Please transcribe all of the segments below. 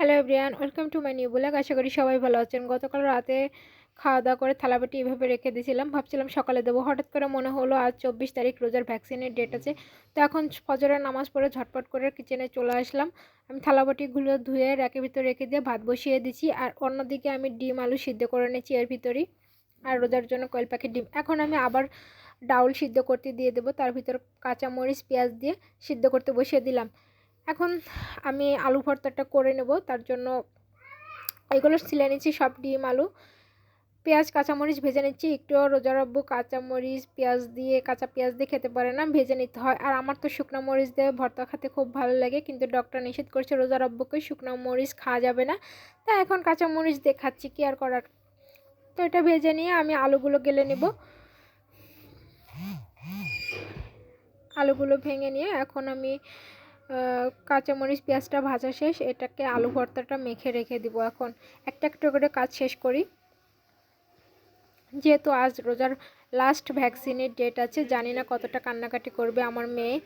Hello everyone welcome to my new blog আশা করি সবাই ভালো আছেন। গতকাল রাতে খাওয়া দাওয়া করে থালাবাটি এভাবে রেখে দিয়েছিলাম। ভাবছিলাম সকালে দেবো। হঠাৎ করে মনে হলো, আজ চব্বিশ তারিখ, রোজার ভ্যাকসিনের ডেট আছে। তো এখন ফজরের নামাজ পড়ে ঝটপট করে কিচেনে চলে আসলাম। আমি থালাবাটিগুলো ধুয়ে র্যাকের ভিতরে রেখে দিয়ে ভাত বসিয়ে দিচ্ছি আর অন্যদিকে আমি ডিম আলু সিদ্ধ করে নিচ্ছি এর ভিতরেই। আর রোজার জন্য কয়েল প্যাকেট ডিম। এখন আমি আবার ডাউল সিদ্ধ করতে দিয়ে দেবো। তার ভিতর কাঁচামরিচ, পেঁয়াজ দিয়ে সিদ্ধ করতে বসিয়ে দিলাম। এখন আমি আলু ভর্তাটা করে নেব, তার জন্য এগুলো সিলে নিচ্ছি সব ডিম, আলু। পেঁয়াজ, কাঁচামরিচ ভেজে নিচ্ছি, একটু রোজা রব্বু, কাঁচামরিচ, পেঁয়াজ দিয়ে, কাঁচা পেঁয়াজ দিয়ে খেতে পারে না, ভেজে নিতে হয়। আর আমার তো শুকনো মরিচ দিয়ে ভর্তা খেতে খুব ভালো লাগে, কিন্তু ডক্টর নিষেধ করছে রোজা রব্বুকে শুকনো মরিচ খাওয়া যাবে না। তা এখন কাঁচামরিচ দিয়ে খাচ্ছি, কি আর করার? তো এটা ভেজে নিয়ে আমি আলুগুলো গেলে নেব। আলুগুলো ভেঙে নিয়ে এখন আমি কাঁচামরিচ, পেঁয়াজটা ভাজা শেষ, এটাকে আলু ভর্তাটা মেখে রেখে দিব এখন। একটা একটা করে কাজ শেষ করি। যেহেতু আজ রোজার লাস্ট ভ্যাকসিনের ডেট আছে, জানি না কতটা কান্নাকাটি করবে আমার মেয়ে।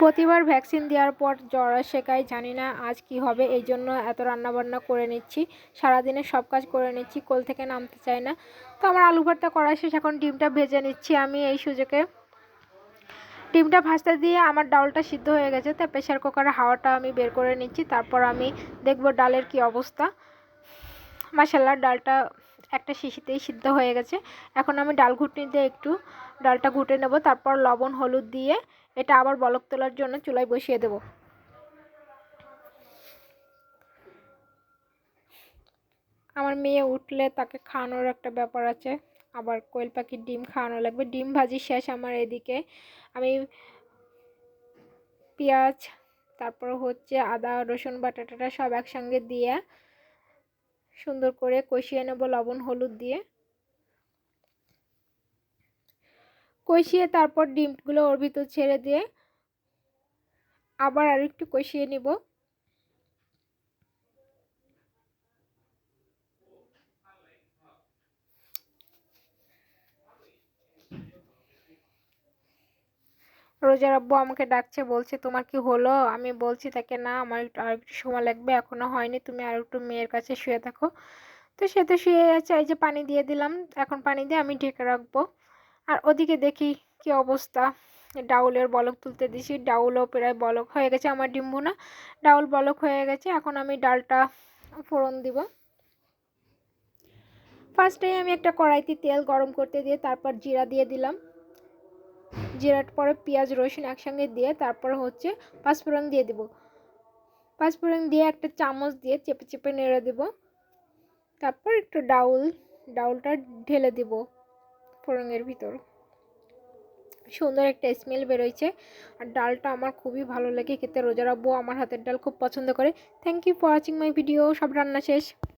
প্রতিবার ভ্যাকসিন দেওয়ার পর জ্বর শেখায় জানি না আজ কি হবে, এই জন্য এত রান্নাবান্না করে নিচ্ছি। সারাদিনে সব কাজ করে নিচ্ছি, কোল থেকে নামতে চায় না। তো আমার আলু ভর্তা করা শেষ, এখন ডিমটা ভেজে নিচ্ছি আমি এই সুযোগে। ডিমটা ভাজতে দিয়ে আমার ডালটা সিদ্ধ হয়ে গেছে, তা প্রেশার কুকারে হাওয়াটা আমি বের করে নিচ্ছি, তারপর আমি দেখব ডালের কি অবস্থা। মাসাল্লাহ ডালটা একটা শিশিতেই সিদ্ধ হয়ে গেছে। এখন আমি ডাল ঘুটনি দিয়ে একটু ডালটা ঘুটে নেব, তারপর লবণ, হলুদ দিয়ে এটা আবার বলক তোলার জন্য চুলায় বসিয়ে দেব। আমার মেয়ে উঠলে তাকে খাওয়ানোর একটা ব্যাপার আছে। আবার কোয়েল পাখির ডিম খাওয়ানো লাগবে। ডিম ভাজি শেষ আমার এদিকে। আমি পেঁয়াজ, তারপর হচ্ছে আদা, রসুন, বাটাটাটা সব একসঙ্গে দিয়ে সুন্দর করে কষিয়ে নেব লবণ, হলুদ দিয়ে। কষিয়ে তারপর ডিমগুলো ওর ভিতর ছেড়ে দিয়ে আবার আর একটু কষিয়ে নিব। রোজার আব্বু আমাকে ডাকছে, বলছে, তোমার কি হলো? আমি বলছি, তাকে না, আমার একটু, আর একটু সময় লাগবে এখনও হয়নি। তুমি আর একটু মেয়ের কাছে শুয়ে থাকো। তো সে তো শুয়ে আছে, এই যে পানি দিয়ে দিলাম। এখন পানি দিয়ে আমি ঢেকে রাখব। আর ওদিকে দেখি কি অবস্থা। ডাউলের বলক তুলতে দিছি, ডাউলও প্রায় বলক হয়ে গেছে আমার ডিম্বুনা ডাউল বলক হয়ে গেছে, এখন আমি ডালটা ফোড়ন দিব। ফার্স্টেই আমি একটা কড়াইতে তেল গরম করতে দিয়ে তারপর জিরা দিয়ে দিলাম। জিরার পরে পেঁয়াজ, রসুন একসঙ্গে দিয়ে তারপর হচ্ছে পাঁচফোড়ন দিয়ে দিব। পাঁচফোড়ন দিয়ে একটা চামচ দিয়ে চেপে চেপে নেড়ে দেব। তারপর একটু ডাউল, ডাউলটা ঢেলে দিব ফোড়নের ভিতর। সুন্দর একটা স্মেল বেরোয়ছে আর ডালটা আমার খুবই ভালো লাগে খেতে। রোজা রাব্বু আমার হাতের ডাল খুব পছন্দ করে। Thank you for watching my video সব রান্না শেষ।